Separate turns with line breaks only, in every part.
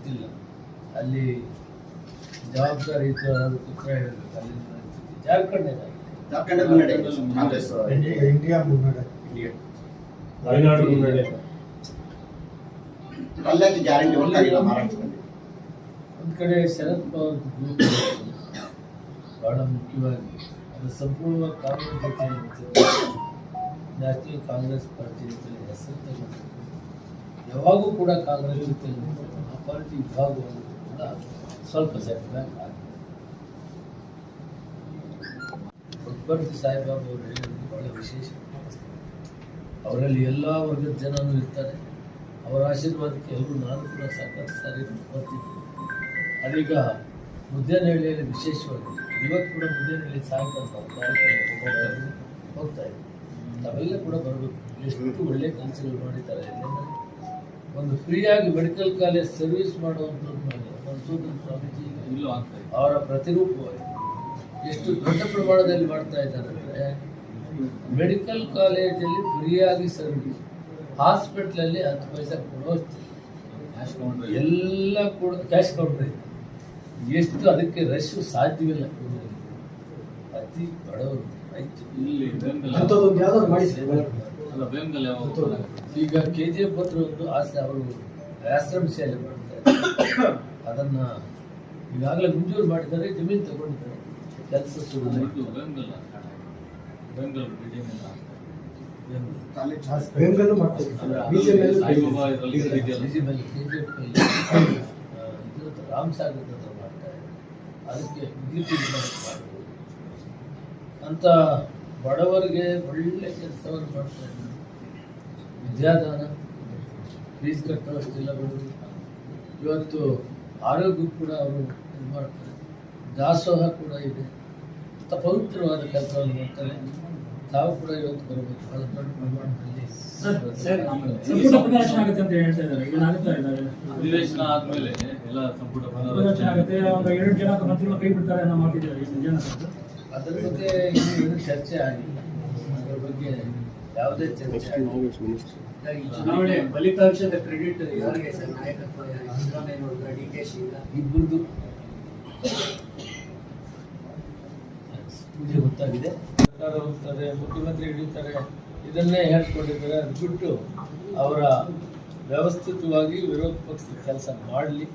ಗೊತ್ತಿಲ್ಲ. ಅಲ್ಲಿ ಜವಾಬ್ದಾರಿ ಉತ್ತರ ಹೇಳಬೇಕು ಅಲ್ಲಿ ಜಾರ್ಖಂಡ್
ಇಂಡಿಯಾ
ಗ್ಯಾರಂಟಿ
ಒಂದು ಕಡೆ ಶರದ್ ಪವಾರ್ ಗ್ರೂಪ್ ಬಹಳ ಮುಖ್ಯವಾಗಿ ಅದು ಸಂಪೂರ್ಣ ಕಾಂಗ್ರೆಸ್ ಜೊತೆ ನ್ಯಾಷನಲ್ ಕಾಂಗ್ರೆಸ್ ಪಾರ್ಟಿ ಜೊತೆ ಹೆಸರು ತಗೊಂಡು ಯಾವಾಗೂ ಕೂಡ ಕಾಂಗ್ರೆಸ್ ಜೊತೆ ಪಾರ್ಟಿ ಭಾಗವನ್ನು ಕೂಡ ಸ್ವಲ್ಪ ಸೆಟ್ ಬ್ಯಾಕ್ ಆಗಿದೆ. ಸಾಯಿಬಾಬಾ ಅವರು ಹೇಳಿರೋದು ಬಹಳ ವಿಶೇಷ. ಅವರಲ್ಲಿ ಎಲ್ಲ ವರ್ಗದ ಜನರು ಇರ್ತಾರೆ. ಅವರ ಆಶೀರ್ವಾದಕ್ಕೆ ಎಲ್ಲರೂ ನಾನು ಕೂಡ ಸಾಕಷ್ಟು ಸಾರಿ ಬರ್ತಿದ್ದೀನಿ. ಅದೀಗ ಮುದ್ದೇನಹಳ್ಳಿಯಲ್ಲಿ ವಿಶೇಷವಾಗಿ ಇವತ್ತು ಕೂಡ ಮುದ್ದೇನಹಳ್ಳಿ ಸಾಯಂಕಾಲ ಹೋಗ್ತಾ ಇದ್ದೀವಿ ತಾವೆಲ್ಲ ಕೂಡ ಬರಬೇಕು. ಎಷ್ಟು ಒಳ್ಳೆ ಕೆಲಸಗಳು ಮಾಡಿದ್ದಾರೆ ಒಂದು ಫ್ರೀಯಾಗಿ ಮೆಡಿಕಲ್ ಕಾಲೇಜ್ ಸರ್ವಿಸ್ ಮಾಡುವಂಥದ್ದು ಮಧುಸೂದನ್ ಸ್ವಾಮೀಜಿ ಅವರ ಪ್ರತಿರೂಪವಾಗಿ ಎಷ್ಟು ದೊಡ್ಡ ಪ್ರಮಾಣದಲ್ಲಿ ಮಾಡ್ತಾ ಇದ್ದಾರೆ ಅಂದರೆ ಮೆಡಿಕಲ್ ಕಾಲೇಜಲ್ಲಿ ಫ್ರೀಯಾಗಿ ಸರ್ವಿಸ್ ಹಾಸ್ಪಿಟ್ಲಲ್ಲಿ ಹತ್ತು ಪೈಸೆ ಕೊಡೋಷ್ಟು ಎಲ್ಲ ಕೂಡ ಕ್ಯಾಶ್ ಕೌಂಟರ್ ಎಷ್ಟು ಅದಕ್ಕೆ ರಶ್ ಸಾಧ್ಯವಿಲ್ಲ. ಅತಿ ಬಡವರು.
ಇಲ್ಲಿ
ಅಂಥದ್ದೊಂದು ಯಾವ್ದಾದ್ರು
ಅಲ್ಲ ಯಾವಾಗ
ಈಗ ಕೆ ಜಿ ಎಫ್ ಹತ್ರ ಒಂದು ಆಸೆ ಅವರು ಆಶ್ರಮ ಶಾಲೆ ಮಾಡ್ತಾರೆ. ಅದನ್ನ ಈಗಾಗಲೇ ಮಂಜೂರು ಮಾಡಿದ್ದಾರೆ ಜಮೀನು ತಗೊಂಡಿದ್ದಾರೆ. ಕೆಲಸ ಶುರು
ಇದು. ಬಿಲ್ಡಿಂಗ್ ಎಲ್ಲ ಸಾಯಿಬಾಬಾ ಇದರಲ್ಲಿ ಇದೆಯಲ್ಲ.
ಇದು. ರಾಮ್ ಸಾಗರ್ ಹತ್ರ ಮಾಡ್ತಾ ಇದೆ ಅದಕ್ಕೆ ವಿದ್ಯುತ್ ಅಂತ ಬಡವರಿಗೆ ಒಳ್ಳೆ ಕೆಲಸವನ್ನು ಮಾಡ್ತಾ ಇದ್ದಾರೆ. ವಿದ್ಯಾದಾನ ಫೀಸ್ ಕಟ್ಟುವಷ್ಟಿಲ್ಲ ಬಡವರು ಇವತ್ತು ಆರೋಗ್ಯ ಕೂಡ ಅವರು ಇದು ಮಾಡ್ತಾರೆ. ದಾಸೋಹ ಕೂಡ ಇದೆ. ಅಂತ ಪವಿತ್ರವಾದ ಕೆಲಸವನ್ನು ಮಾಡ್ತಾರೆ. ತಾವು ಕೂಡ ಇವತ್ತು ಬರಬೇಕು. ಬಹಳ ದೊಡ್ಡ ಪ್ರಮಾಣದಲ್ಲಿ.
ಸಂಪುಟ ಪುನರಚನೆ ಆಗುತ್ತೆ ಅಂತ ಹೇಳ್ತಾ ಇದ್ದಾರೆ. ಏನಾಗುತ್ತಾ ಇದ್ದಾರೆ
ಅಧಿವೇಶನ ಆದ್ಮೇಲೆ ಎಲ್ಲ ಸಂಪುಟ
ಪುನರಚನೆ ಆಗುತ್ತೆ. ಒಂದು ಎರಡು ಜನ ಮಂತ್ರಿಗಳು ಕೈ ಬಿಡ್ತಾರೆ ಅನ್ನೋ ಮಾತಿದ್ದಾರೆ ಜನ ಸರ್?
ಅದರ ಬಗ್ಗೆ ಏನು ಚರ್ಚೆ ಆಗಿಲ್ಲ. ಅದರ ಬಗ್ಗೆ ಯಾವುದೇ ಚರ್ಚೆ
ಚುನಾವಣೆ ಫಲಿತಾಂಶದ ಕ್ರೆಡಿಟ್ ಯಾರಿಗೆ ಸರ್? ನಾಯಕತ್ವ? ಸಿದ್ದರಾಮಯ್ಯ ಡಿ ಕೆ ಶಿ
ಇಬ್ಬರದು. ಪೂಜೆ ಗೊತ್ತಾಗಿದೆ. ಸರ್ಕಾರ ಹೋಗ್ತಾರೆ ಮುಖ್ಯಮಂತ್ರಿ ಹಿಡಿತಾರೆ ಇದನ್ನೇ ಹೇಳ್ಕೊಂಡಿದ್ದಾರೆ ಅದು ಬಿಟ್ಟು ಅವರ ವ್ಯವಸ್ಥಿತವಾಗಿ ವಿರೋಧ ಪಕ್ಷದ ಕೆಲಸ ಮಾಡಲಿ.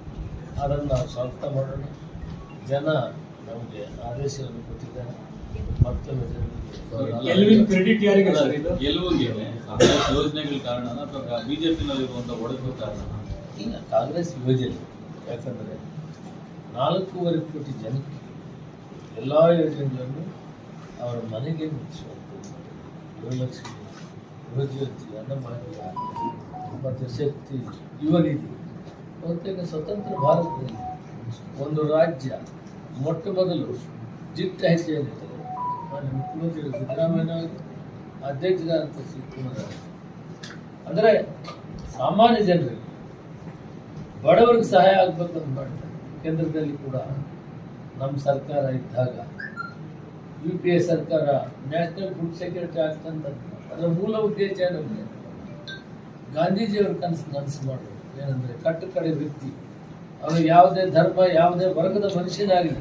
ಅದನ್ನು ನಾವು ಸ್ವಾಗತ ಮಾಡೋಣ. ಜನ ನಮಗೆ ಆದೇಶವನ್ನು ಕೊಟ್ಟಿದ್ದಾರೆ.
ಕ್ರೆಡಿಟ್ ಯಾರಿಗೆ ಸರ್ ಇದು?
ಗೆಲುವಿಗೆ ಕಾಂಗ್ರೆಸ್ ಯೋಜನೆಗಳ ಕಾರಣ ಅಥವಾ ಬಿಜೆಪಿನಲ್ಲಿರುವಂತ ಒಡಕು ಕಾರಣ?
ಇಲ್ಲ ಕಾಂಗ್ರೆಸ್ ಯೋಜನೆ. ಯಾಕಂದರೆ ನಾಲ್ಕೂವರೆ ಕೋಟಿ ಜನಕ್ಕೆ ಎಲ್ಲ ಯೋಜನೆಗಳನ್ನು ಅವರ ಮನೆಗೆ ಗೃಹಲಕ್ಷ್ಮಿ ಗೃಹಜ್ಯೋತಿ ಅನ್ನಭಾಗ್ಯ ಮತ್ತು ಶಕ್ತಿ ಯುವ ನಿಧಿ. ಬಹುತೇಕ ಸ್ವತಂತ್ರ ಭಾರತದಲ್ಲಿ ಒಂದು ರಾಜ್ಯ ಮೊಟ್ಟ ಮೊದಲು ದಿಟ್ಟ ಹೆಜ್ಜೆಯಲ್ಲಿರ್ತದೆ ಮಾನ್ಯ ಮುಖ್ಯಮಂತ್ರಿ ಸಿದ್ದರಾಮಯ್ಯ ಅಧ್ಯಕ್ಷರಾದಂಥ ಅವರು. ಅಂದರೆ ಸಾಮಾನ್ಯ ಜನರಿಗೆ ಬಡವರಿಗೆ ಸಹಾಯ ಆಗಬೇಕು ಅಂತ ಮಾಡ್ತಾರೆ. ಕೇಂದ್ರದಲ್ಲಿ ಕೂಡ ನಮ್ಮ ಸರ್ಕಾರ ಇದ್ದಾಗ ಯು ಪಿ ಎ ಸರ್ಕಾರ, ನ್ಯಾಷನಲ್ ಫುಡ್ ಸೆಕ್ಯೂರಿಟಿ ಆಕ್ಟ್ ಅಂತ ಅದರ ಮೂಲ ಉದ್ದೇಶ ಏನಂದರೆ ಗಾಂಧೀಜಿಯವ್ರ ಕನಸು ನನಸು ಮಾಡೋದು ಏನಂದರೆ ಕಟ್ಟು ಕಡೆ ವ್ಯಕ್ತಿ ಅವನು ಯಾವುದೇ ಧರ್ಮ, ಯಾವುದೇ ವರ್ಗದ ಮನುಷ್ಯನಾಗಲಿ,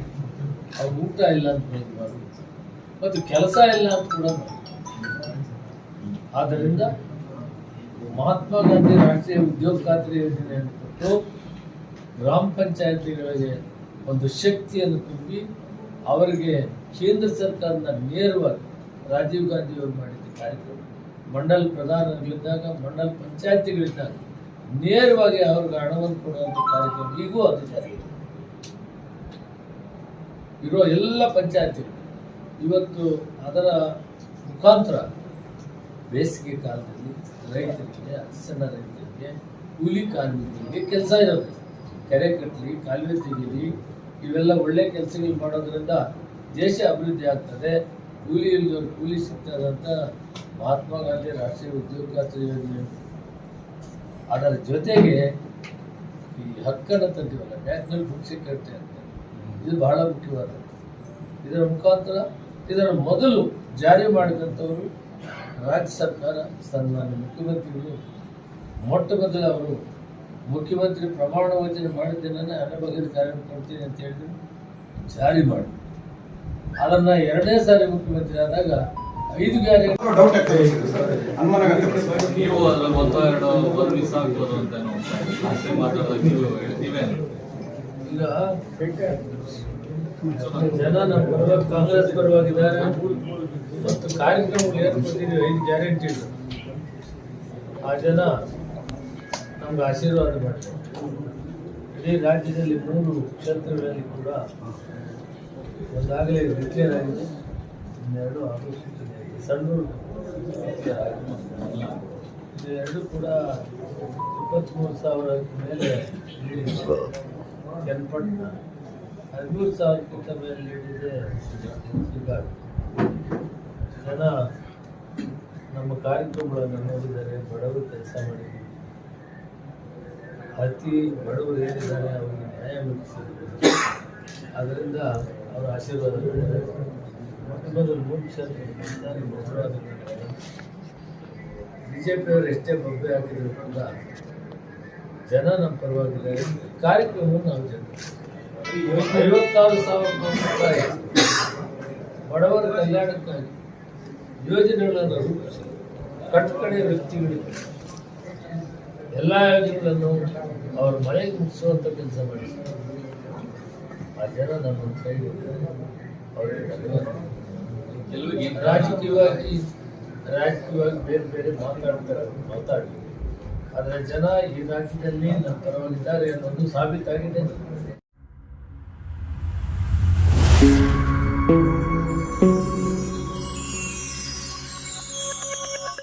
ಅವ್ರು ಊಟ ಇಲ್ಲ ಅಂತ ಮತ್ತು ಕೆಲಸ ಇಲ್ಲ ಅಂತ ಕೂಡ. ಆದ್ದರಿಂದ ಮಹಾತ್ಮ ಗಾಂಧಿ ರಾಷ್ಟ್ರೀಯ ಉದ್ಯೋಗ ಖಾತ್ರಿ ಯೋಜನೆಯನ್ನು ಕೊಟ್ಟು ಗ್ರಾಮ ಪಂಚಾಯತಿಗಳಿಗೆ ಒಂದು ಶಕ್ತಿಯನ್ನು ತುಂಬಿ ಅವರಿಗೆ ಕೇಂದ್ರ ಸರ್ಕಾರದ ನೇರವಾಗಿ ರಾಜೀವ್ ಗಾಂಧಿಯವರು ಅವರು ಮಾಡಿದ ಕಾರ್ಯಕ್ರಮ, ಮಂಡಲ್ ಪ್ರಧಾನಗಳಿದ್ದಾಗ ಮಂಡಲ್ ಪಂಚಾಯತಿಗಳಿದ್ದಾಗ ನೇರವಾಗಿ ಅವ್ರಿಗೆ ಹಣವನ್ನು ಕೊಡುವಂಥ ಕಾರ್ಯಕ್ರಮ ಈಗೂ ಅದು ಜಾರಿ ಇರೋ ಎಲ್ಲ ಪಂಚಾಯತಿಗಳು, ಇವತ್ತು ಅದರ ಮುಖಾಂತರ ಬೇಸಿಗೆ ಕಾಲದಲ್ಲಿ ರೈತರಿಗೆ ಸಣ್ಣ ರೈತರಿಗೆ, ಕೂಲಿ ಕಾರ್ಮಿಕರಿಗೆ ಕೆಲಸ ಇರೋದು. ಕೆರೆ ಕಟ್ಟಲಿ ಕಾಲುವೆ ತೆಗೀಲಿ, ಇವೆಲ್ಲ ಒಳ್ಳೆ ಕೆಲಸಗಳು ಮಾಡೋದ್ರಿಂದ ದೇಶ ಅಭಿವೃದ್ಧಿ ಆಗ್ತದೆ. ಕೂಲಿ ಇಲ್ಲದವ್ರು ಕೂಲಿ ಸಿಗ್ತದೆ ಅಂತ ಮಹಾತ್ಮ ಗಾಂಧಿ ರಾಷ್ಟ್ರೀಯ ಉದ್ಯೋಗ ಖಾತ್ರಿ ಯೋಜನೆ ಅದರ ಜೊತೆಗೆ ಈ ಹಕ್ಕನ್ನು ತಂದಿವಲ್ಲ ನ್ಯಾಷನಲ್ ಫುಡ್ ಸೆಕ್ಯೂರಿಟಿ ಅಂತ. ಇದು ಬಹಳ ಮುಖ್ಯವಾದದ್ದು ಇದರ ಮುಖಾಂತರ ಇದರ ಮೊದಲು ಜಾರಿ ಮಾಡಿದಂಥವರು ರಾಜ್ಯ ಸರ್ಕಾರ ಸನ್ಮಾನ್ಯ ಮುಖ್ಯಮಂತ್ರಿಗಳು. ಮೊಟ್ಟ ಮೊದಲು ಅವರು ಮುಖ್ಯಮಂತ್ರಿ ಪ್ರಮಾಣ ವಚನ ಮಾಡಿದ್ದೇನೆ ಹಣ ಬಗೆದ ಕಾರ್ಯ ಕೊಡ್ತೀನಿ ಅಂತ ಹೇಳಿದ್ರು ಜಾರಿ ಮಾಡಿ ಅದನ್ನು ಎರಡನೇ ಸಾರಿ ಮುಖ್ಯಮಂತ್ರಿ ಆದಾಗ ಐದು ಗ್ಯಾರಂಟಿ.
ಡೌಟ್ ಆಗ್ತದೆ ಸರ್. ಅನುಮಾನ
ನೀವು ಅಲ್ಲ ಒಂದು ಎರಡು ಒಂದು ಮಿಸ್ ಆಗ್ಬೋದು ಅಂತ ನಾವು ಅಷ್ಟೇ ಮಾತಾಡೋದು ನೀವು ಹೇಳ್ತೀವಿ
ಈಗ ಜನ ನಮ್ಮ ಪರವಾಗಿ ಕಾಂಗ್ರೆಸ್ ಪರವಾಗಿದ್ದಾರೆ. ಮತ್ತು ಕಾರ್ಯಕ್ರಮಗಳು ಏರ್ಪಟ್ಟಿದ್ದೀವಿ ಐದು ಗ್ಯಾರಂಟಿ ಆ ಜನ ನಮ್ಗೆ ಆಶೀರ್ವಾದ ಮಾಡ್ತಾರೆ. ಇಡೀ ರಾಜ್ಯದಲ್ಲಿ ಮೂರು ಕ್ಷೇತ್ರಗಳಲ್ಲಿ ಕೂಡ ಒಂದಾಗಲೇ ಡಿಕ್ಲೇರ್ ಆಗಿದೆ. ಇನ್ನೆರಡು ಹಾಗೂ ಆಗಿದೆ ಸಣ್ಣೂರು ಡಿಕ್ಲೇರ್ ಆಗಿದೆ ಇದು ಎರಡು ಕೂಡ ಇಪ್ಪತ್ತ್ಮೂರು ಸಾವಿರ ಮೇಲೆ ಚನ್ನಪಟ್ಟಣ ಹದಿಮೂರು ಸಾವಿರಕ್ಕಿಂತ ಮೇಲೆ ನೀಡಿದೆ. ಶಿಕಾಗೋ ಜನ ನಮ್ಮ ಕಾರ್ಯಕ್ರಮಗಳನ್ನು ನೋಡಿದರೆ ಬಡವರು ಕೆಲಸ ಮಾಡಿದ್ದೀವಿ. ಅತಿ ಬಡವರು ಏನಿದ್ದಾರೆ ಅವರಿಗೆ ನ್ಯಾಯ ಮುಟ್ಟಿಸಿದ್ದೀವಿ ಅದರಿಂದ ಅವರ ಆಶೀರ್ವಾದ ಮೊದಲು ಬಿ ಜೆ ಎಷ್ಟೇ ಬೊಬ್ಬೆ ಹಾಕಿದ್ರು ಕೂಡ ಜನ ನಮ್ಮ ಪರವಾಗಿಲ್ಲ. ಕಾರ್ಯಕ್ರಮವನ್ನು ನಾವು ಜನ. ಐವತ್ತಾರು ಸಾವಿರ ರೂಪಾಯಿ ಬಡವರ ಕಲ್ಯಾಣಕ್ಕಾಗಿ ಯೋಜನೆಗಳನ್ನು ರೂಪಿಸಿ ಕಟ್ಟುಕಡೆ ವ್ಯಕ್ತಿಗಳಿಗೆ ಎಲ್ಲ ಯೋಜನೆಗಳನ್ನು ಅವ್ರ ಮನೆಗೆ ಮುಗಿಸುವಂಥ ಕೆಲಸ ಮಾಡಿ. ಆ ಜನ ನಮ್ಮ ಧನ್ಯವಾದ
ಕೆಲವರಿಗೆ
ರಾಜಕೀಯವಾಗಿ ರಾಜಕೀಯವಾಗಿ ಬೇರೆ ಬೇರೆ ಮಾತಾಡ್ತಾರೆ ಮಾತಾಡಿ ಆದರೆ ಜನ ಈ ರಾಜ್ಯದಲ್ಲಿ ನಮ್ಮ ಪರವಾಗಿದ್ದಾರೆ ಅನ್ನೋದು ಸಾಬೀತಾಗಿದೆ.